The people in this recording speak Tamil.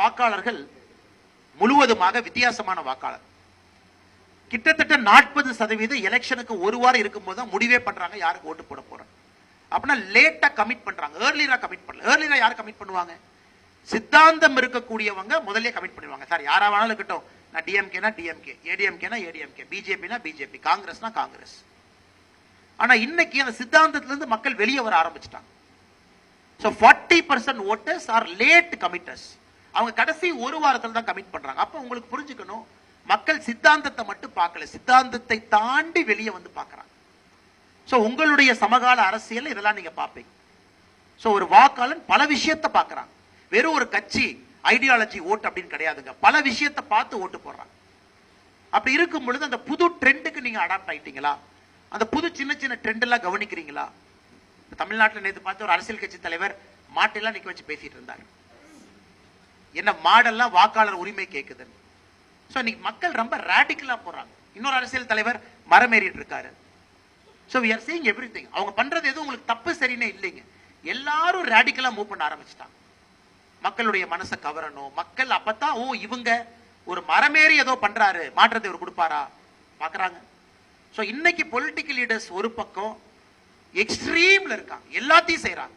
வாக்காளர்கள் முழுவதுமாக வித்தியாசமான வாக்காளர். கிட்டத்தட்ட நாற்பது சதவீதம் எலெக்ஷனுக்கு ஒரு வாரம் இருக்கும்போது தான் முடிவே பண்றாங்க யாருக்கு ஓட்டு போட போறாங்க அப்படின்னா லேட்டா கமிட் பண்றாங்க. ஏர்லியரா கமிட் பண்ணல. ஏர்லியரா யார் கமிட் பண்ணுவாங்க? சித்தாந்தம் இருக்கக்கூடியவங்க முதல்ல கமிட் பண்ணிடுவாங்க. சார் யாரா வேணாலும் இருக்கட்டும். நான் டிஎம்கேனா டிஎம்கே ஏடிஎம்கேனா ஏடிஎம்கே பிஜேபினா பிஜேபி காங்கிரஸ்னா காங்கிரஸ் ஆனா இன்னைக்கு அந்த சித்தாந்தத்திலிருந்து மக்கள் வெளியே வர ஆரம்பிச்சிட்டாங்க. So forty percent voters are late committers அவங்க கடைசி ஒரு வாரத்தில் தான் கமிட் பண்றாங்க. அப்போ உங்களுக்கு புரிஞ்சுக்கணும் மக்கள் சித்தாந்தத்தை மட்டும் பார்க்கல. சித்தாந்தத்தை தாண்டி வெளியே வந்து பார்க்கறாங்க. ஸோ உங்களுடைய சமகால அரசியல் இதெல்லாம் நீங்க பார்ப்பீங்க. ஸோ ஒரு வாக்காளன் பல விஷயத்தை பார்க்கறான். வெறும் ஒரு கட்சி ஐடியாலஜி ஓட்டு அப்படின்னு கிடையாதுங்க. பல விஷயத்தை பார்த்து ஓட்டு போடுறாங்க அப்படி இருக்கும் பொழுது அந்த புது ட்ரெண்டுக்கு நீங்க அடாப்ட் ஆயிட்டீங்களா? அந்த புது சின்ன சின்ன ட்ரெண்ட் எல்லாம் கவனிக்கிறீங்களா? தமிழ்நாட்டில் நேற்று பார்த்து ஒரு அரசியல் கட்சி தலைவர் மாட்டெல்லாம் நிக்க வச்சு பேசிட்டு இருந்தார். என்ன மாடெல்லாம் வாக்காளர் உரிமை கேட்குதுன்னு ஸோ இன்னைக்கு மக்கள் ரொம்ப ரேடிக்கலா போறாங்க. இன்னொரு அரசியல் தலைவர் மரமேறிட்டு இருக்காரு. So we are seeing every அவங்க பண்றது எதுவும் உங்களுக்கு தப்பு சரினே இல்லைங்க. எல்லாரும் ரேடிக்கலா மூவ் பண்ண ஆரம்பிச்சிட்டாங்க. மக்களுடைய மனசை கவரணும். மக்கள் அப்பதான் ஓ இவங்க ஒரு மரமேறி ஏதோ பண்றாரு. மாற்றத்தை இவர் கொடுப்பாரா? பாக்குறாங்க. ஸோ இன்னைக்கு பொலிட்டிக்கல் லீடர்ஸ் ஒரு பக்கம் எக்ஸ்ட்ரீம்ல இருக்காங்க. எல்லாத்தையும் செய்கிறாங்க